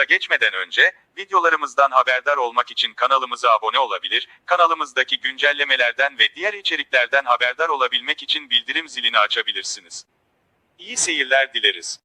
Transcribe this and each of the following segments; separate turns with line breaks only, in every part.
Videomuza geçmeden önce, videolarımızdan haberdar olmak için kanalımıza abone olabilir, kanalımızdaki güncellemelerden ve diğer içeriklerden haberdar olabilmek için bildirim zilini açabilirsiniz. İyi seyirler dileriz.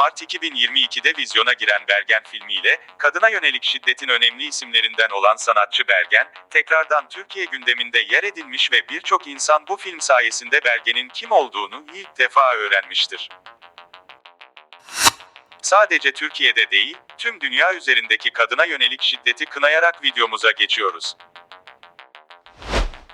Mart 2022'de vizyona giren Bergen filmiyle, kadına yönelik şiddetin önemli isimlerinden olan sanatçı Bergen, tekrardan Türkiye gündeminde yer edinmiş ve birçok insan bu film sayesinde Bergen'in kim olduğunu ilk defa öğrenmiştir. Sadece Türkiye'de değil, tüm dünya üzerindeki kadına yönelik şiddeti kınayarak videomuza geçiyoruz.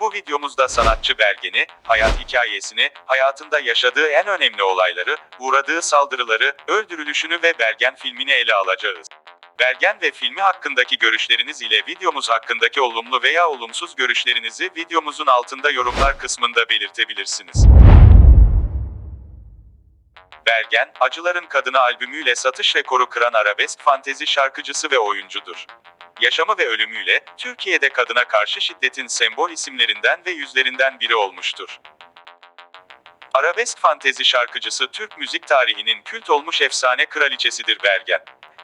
Bu videomuzda sanatçı Bergen'i, hayat hikayesini, hayatında yaşadığı en önemli olayları, uğradığı saldırıları, öldürülüşünü ve Bergen filmini ele alacağız. Bergen ve filmi hakkındaki görüşleriniz ile videomuz hakkındaki olumlu veya olumsuz görüşlerinizi videomuzun altında yorumlar kısmında belirtebilirsiniz. Bergen, Acıların Kadını albümüyle satış rekoru kıran arabesk fantezi şarkıcısı ve oyuncudur. Yaşamı ve ölümüyle, Türkiye'de kadına karşı şiddetin sembol isimlerinden ve yüzlerinden biri olmuştur. Arabesk fantezi şarkıcısı Türk müzik tarihinin kült olmuş efsane kraliçesidir Bergen.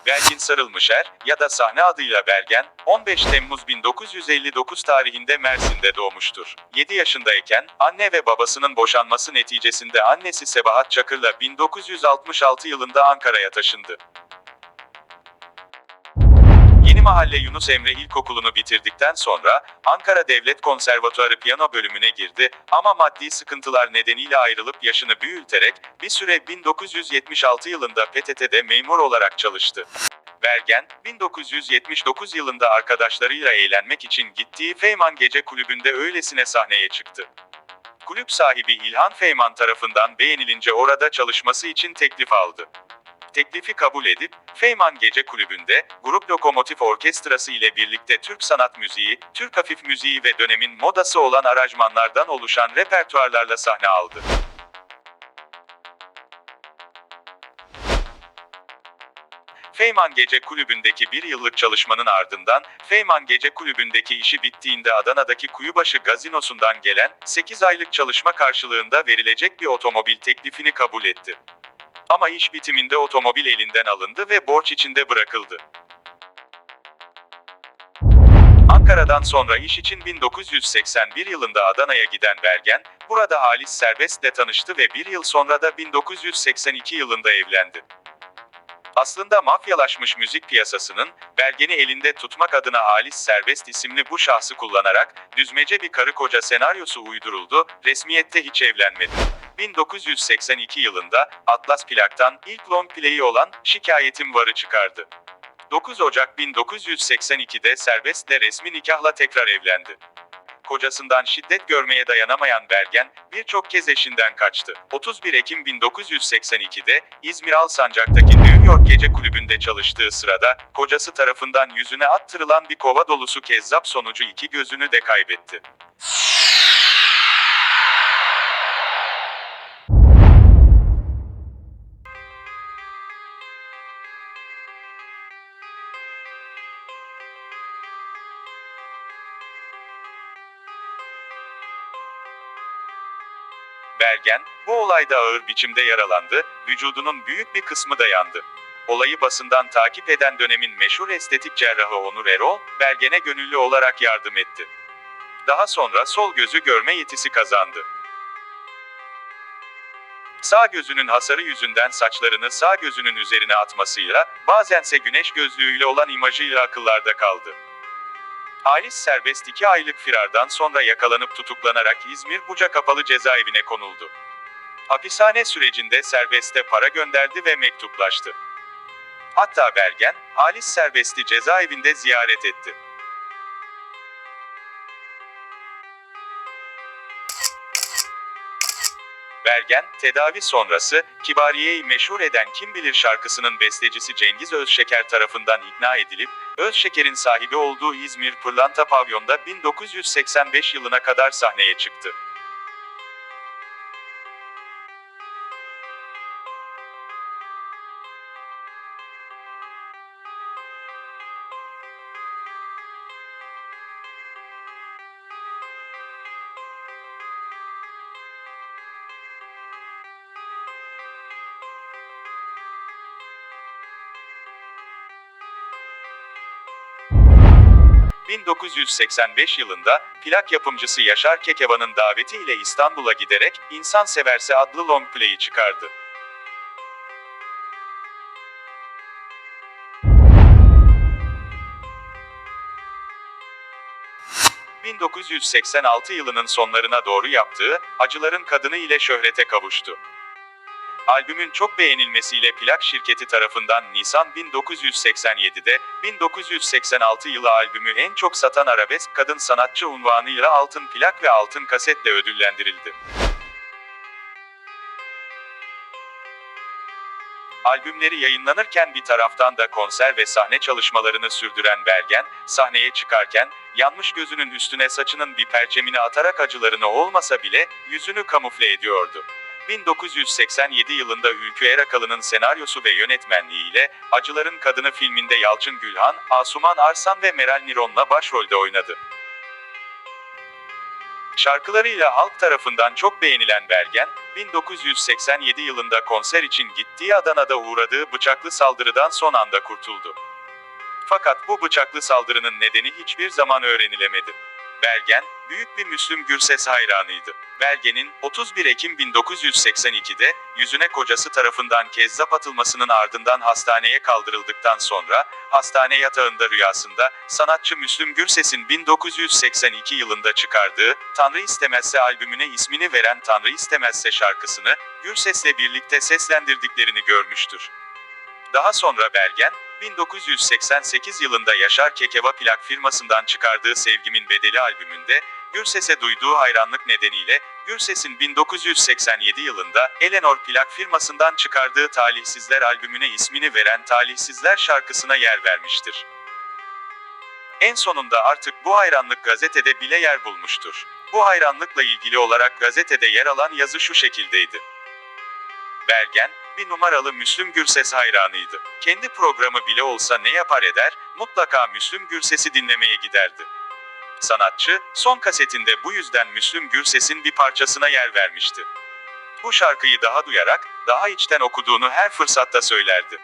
Belgin Sarılmışer ya da sahne adıyla Bergen, 15 Temmuz 1959 tarihinde Mersin'de doğmuştur. 7 yaşındayken, anne ve babasının boşanması neticesinde annesi Sebahat Çakır'la 1966 yılında Ankara'ya taşındı. Mahalle Yunus Emre İlkokulu'nu bitirdikten sonra Ankara Devlet Konservatuarı piyano bölümüne girdi ama maddi sıkıntılar nedeniyle ayrılıp yaşını büyüterek bir süre 1976 yılında PTT'de memur olarak çalıştı. Bergen, 1979 yılında arkadaşlarıyla eğlenmek için gittiği Feyman Gece Kulübü'nde öylesine sahneye çıktı. Kulüp sahibi İlhan Feyman tarafından beğenilince orada çalışması için teklif aldı teklifi kabul edip, Feyman Gece Kulübü'nde, Grup Lokomotif Orkestrası ile birlikte Türk sanat müziği, Türk hafif müziği ve dönemin modası olan aranjmanlardan oluşan repertuarlarla sahne aldı. Feyman Gece Kulübü'ndeki bir yıllık çalışmanın ardından, Feyman Gece Kulübü'ndeki işi bittiğinde Adana'daki Kuyubaşı Gazinosu'ndan gelen, 8 aylık çalışma karşılığında verilecek bir otomobil teklifini kabul etti. Ama iş bitiminde otomobil elinden alındı ve borç içinde bırakıldı. Ankara'dan sonra iş için 1981 yılında Adana'ya giden Bergen, burada Halis Serbest'le tanıştı ve bir yıl sonra da 1982 yılında evlendi. Aslında mafyalaşmış müzik piyasasının, Bergen'i elinde tutmak adına Halis Serbest isimli bu şahsı kullanarak, düzmece bir karı koca senaryosu uyduruldu, resmiyette hiç evlenmedi. 1982 yılında, Atlas Plak'tan ilk long play'i olan Şikayetim Var'ı çıkardı. 9 Ocak 1982'de Serbest'le resmi nikahla tekrar evlendi. Kocasından şiddet görmeye dayanamayan Bergen, birçok kez eşinden kaçtı. 31 Ekim 1982'de, İzmir Alsancak'taki New York Gece Kulübü'nde çalıştığı sırada, kocası tarafından yüzüne attırılan bir kova dolusu kezzap sonucu iki gözünü de kaybetti. Bergen, bu olayda ağır biçimde yaralandı, vücudunun büyük bir kısmı da yandı. Olayı basından takip eden dönemin meşhur estetik cerrahı Onur Erol, Bergen'e gönüllü olarak yardım etti. Daha sonra sol gözü görme yetisi kazandı. Sağ gözünün hasarı yüzünden saçlarını sağ gözünün üzerine atmasıyla, bazense güneş gözlüğüyle olan imajıyla akıllarda kaldı. Halis serbest 2 aylık firardan sonra yakalanıp tutuklanarak İzmir Buca Kapalı Cezaevine konuldu. Hapishane sürecinde serbeste para gönderdi ve mektuplaştı. Hatta Bergen, Halis serbesti cezaevinde ziyaret etti. Bergen, tedavi sonrası, Kibariye'yi meşhur eden Kim Bilir şarkısının bestecisi Cengiz Özşeker tarafından ikna edilip, Özşeker'in sahibi olduğu İzmir Pırlanta Pavyon'da 1985 yılına kadar sahneye çıktı. ...1985 yılında plak yapımcısı Yaşar Kekevan'ın davetiyle İstanbul'a giderek İnsan Severse adlı long play'i çıkardı. ...1986 yılının sonlarına doğru yaptığı Acıların Kadını ile şöhrete kavuştu. Albümün çok beğenilmesiyle plak şirketi tarafından Nisan 1987'de 1986 yılı albümü en çok satan arabesk kadın sanatçı unvanıyla altın plak ve altın kasetle ödüllendirildi. Albümleri yayınlanırken bir taraftan da konser ve sahne çalışmalarını sürdüren Bergen, sahneye çıkarken, yanmış gözünün üstüne saçının bir perçemini atarak acılarını olmasa bile, yüzünü kamufle ediyordu. 1987 yılında Ülkü Erakalı'nın senaryosu ve yönetmenliğiyle Acıların Kadını filminde Yalçın Gülhan, Asuman Arsan ve Meral Niron'la başrolde oynadı. Şarkılarıyla halk tarafından çok beğenilen Bergen, 1987 yılında konser için gittiği Adana'da uğradığı bıçaklı saldırıdan son anda kurtuldu. Fakat bu bıçaklı saldırının nedeni hiçbir zaman öğrenilemedi. Bergen, büyük bir Müslüm Gürses hayranıydı. Bergen'in 31 Ekim 1982'de yüzüne kocası tarafından kezzap atılmasının ardından hastaneye kaldırıldıktan sonra hastane yatağında rüyasında sanatçı Müslüm Gürses'in 1982 yılında çıkardığı Tanrı İstemezse albümüne ismini veren Tanrı İstemezse şarkısını Gürses'le birlikte seslendirdiklerini görmüştür. Daha sonra Bergen, 1988 yılında Yaşar Kekeva plak firmasından çıkardığı Sevgimin Bedeli albümünde, Gürses'e duyduğu hayranlık nedeniyle, Gürses'in 1987 yılında Eleanor plak firmasından çıkardığı Talihsizler albümüne ismini veren Talihsizler şarkısına yer vermiştir. En sonunda artık bu hayranlık gazetede bile yer bulmuştur. Bu hayranlıkla ilgili olarak gazetede yer alan yazı şu şekildeydi. Bergen, bir numaralı Müslüm Gürses hayranıydı. Kendi programı bile olsa ne yapar eder, mutlaka Müslüm Gürses'i dinlemeye giderdi. Sanatçı, son kasetinde bu yüzden Müslüm Gürses'in bir parçasına yer vermişti. Bu şarkıyı daha duyarak, daha içten okuduğunu her fırsatta söylerdi.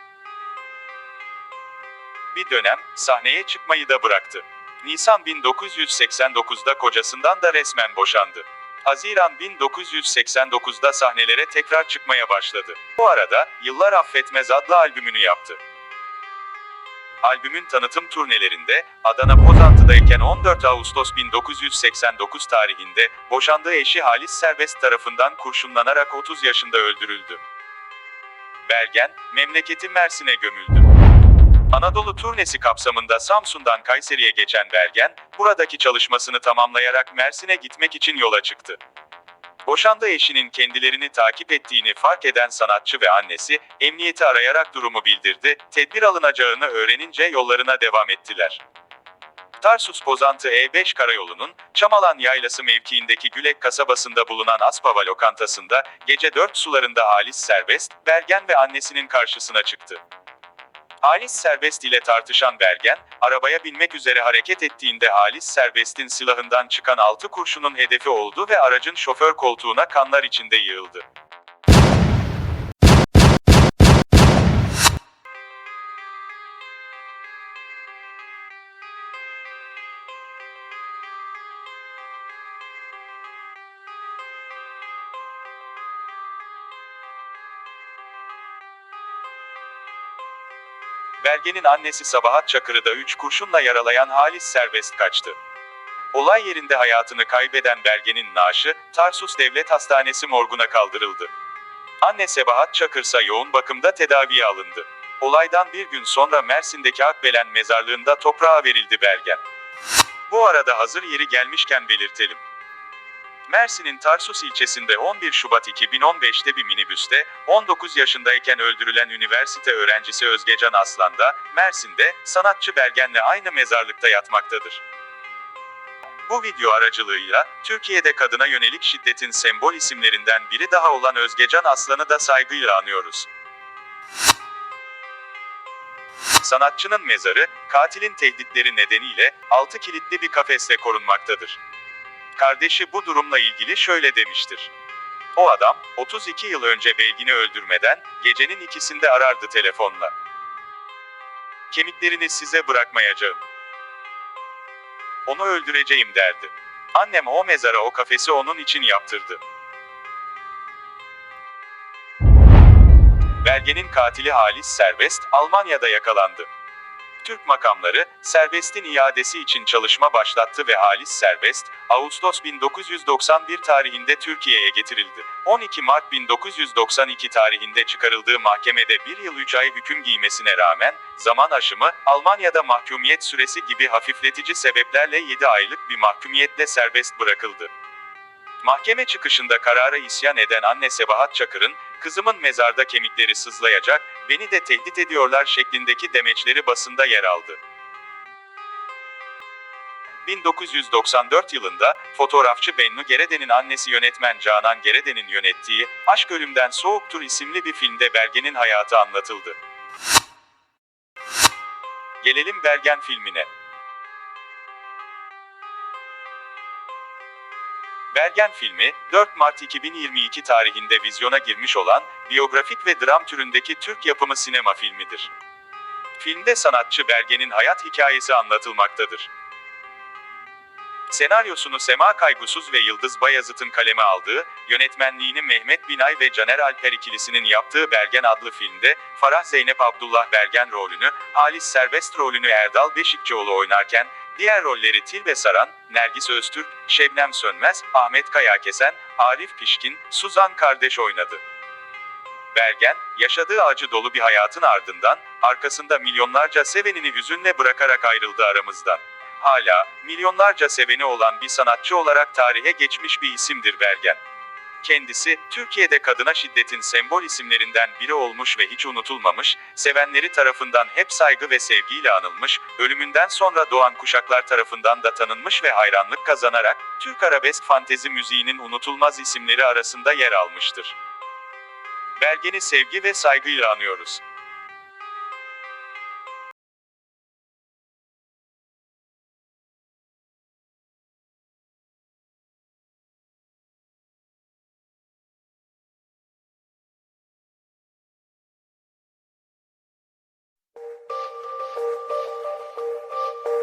Bir dönem, sahneye çıkmayı da bıraktı. Nisan 1989'da kocasından da resmen boşandı. Haziran 1989'da sahnelere tekrar çıkmaya başladı. Bu arada, Yıllar Affetmez adlı albümünü yaptı. Albümün tanıtım turnelerinde, Adana Pozantı'dayken 14 Ağustos 1989 tarihinde, boşandığı eşi Halis Serbest tarafından kurşunlanarak 30 yaşında öldürüldü. Bergen, memleketi Mersin'e gömüldü. Anadolu turnesi kapsamında Samsun'dan Kayseri'ye geçen Bergen, buradaki çalışmasını tamamlayarak Mersin'e gitmek için yola çıktı. Boşandığı eşinin kendilerini takip ettiğini fark eden sanatçı ve annesi, emniyeti arayarak durumu bildirdi, tedbir alınacağını öğrenince yollarına devam ettiler. Tarsus Pozantı E5 karayolunun, Çamalan Yaylası mevkiindeki Gülek kasabasında bulunan Aspava lokantasında, gece 4 sularında Halis Serbest, Bergen ve annesinin karşısına çıktı. Halis Serbest ile tartışan Bergen, arabaya binmek üzere hareket ettiğinde Halis Serbest'in silahından çıkan altı kurşunun hedefi oldu ve aracın şoför koltuğuna kanlar içinde yığıldı. Bergen'in annesi Sabahat Çakır'ı da 3 kurşunla yaralayan Halis serbest kaçtı. Olay yerinde hayatını kaybeden Bergen'in naaşı, Tarsus Devlet Hastanesi morguna kaldırıldı. Anne Sebahat Çakır ise yoğun bakımda tedaviye alındı. Olaydan bir gün sonra Mersin'deki Akbelen mezarlığında toprağa verildi Bergen. Bu arada hazır yeri gelmişken belirtelim. Mersin'in Tarsus ilçesinde 11 Şubat 2015'te bir minibüste, 19 yaşındayken öldürülen üniversite öğrencisi Özgecan Aslan da, Mersin'de, sanatçı Bergen'le aynı mezarlıkta yatmaktadır. Bu video aracılığıyla, Türkiye'de kadına yönelik şiddetin sembol isimlerinden biri daha olan Özgecan Aslan'ı da saygıyla anıyoruz. Sanatçının mezarı, katilin tehditleri nedeniyle, altı kilitli bir kafeste korunmaktadır. Kardeşi bu durumla ilgili şöyle demiştir. O adam, 32 yıl önce Belgin'i öldürmeden, gecenin ikisinde arardı telefonla. Kemiklerini size bırakmayacağım. Onu öldüreceğim derdi. Annem o mezara o kafesi onun için yaptırdı. Belgenin katili Halis Serbest, Almanya'da yakalandı. Türk makamları, Serbest'in iadesi için çalışma başlattı ve Halis Serbest, Ağustos 1991 tarihinde Türkiye'ye getirildi. 12 Mart 1992 tarihinde çıkarıldığı mahkemede bir yıl 3 ay hüküm giymesine rağmen, zaman aşımı, Almanya'da mahkumiyet süresi gibi hafifletici sebeplerle 7 aylık bir mahkumiyetle serbest bırakıldı. Mahkeme çıkışında karara isyan eden anne Sebahat Çakır'ın, kızımın mezarda kemikleri sızlayacak, beni de tehdit ediyorlar şeklindeki demeçleri basında yer aldı. 1994 yılında, fotoğrafçı Bennu Gerede'nin annesi yönetmen Canan Gerede'nin yönettiği Aşk Ölümden Soğuktur isimli bir filmde Bergen'in hayatı anlatıldı. Gelelim Bergen filmine. Bergen filmi, 4 Mart 2022 tarihinde vizyona girmiş olan, biyografik ve dram türündeki Türk yapımı sinema filmidir. Filmde sanatçı Bergen'in hayat hikayesi anlatılmaktadır. Senaryosunu Sema Kaygusuz ve Yıldız Bayazıt'ın kaleme aldığı, yönetmenliğini Mehmet Binay ve Caner Alper ikilisinin yaptığı Bergen adlı filmde, Farah Zeynep Abdullah Bergen rolünü, Halis Serbest rolünü Erdal Beşikçioğlu oynarken, diğer rolleri Tilbe Saran, Nergis Öztürk, Şebnem Sönmez, Ahmet Kayakesen, Arif Pişkin, Suzan Kardeş oynadı. Bergen, yaşadığı acı dolu bir hayatın ardından, arkasında milyonlarca sevenini hüzünle bırakarak ayrıldı aramızdan. Hala, milyonlarca seveni olan bir sanatçı olarak tarihe geçmiş bir isimdir Bergen. Kendisi, Türkiye'de kadına şiddetin sembol isimlerinden biri olmuş ve hiç unutulmamış, sevenleri tarafından hep saygı ve sevgiyle anılmış, ölümünden sonra doğan kuşaklar tarafından da tanınmış ve hayranlık kazanarak, Türk arabesk fantezi müziğinin unutulmaz isimleri arasında yer almıştır. Bergen'i sevgi ve saygıyla anıyoruz.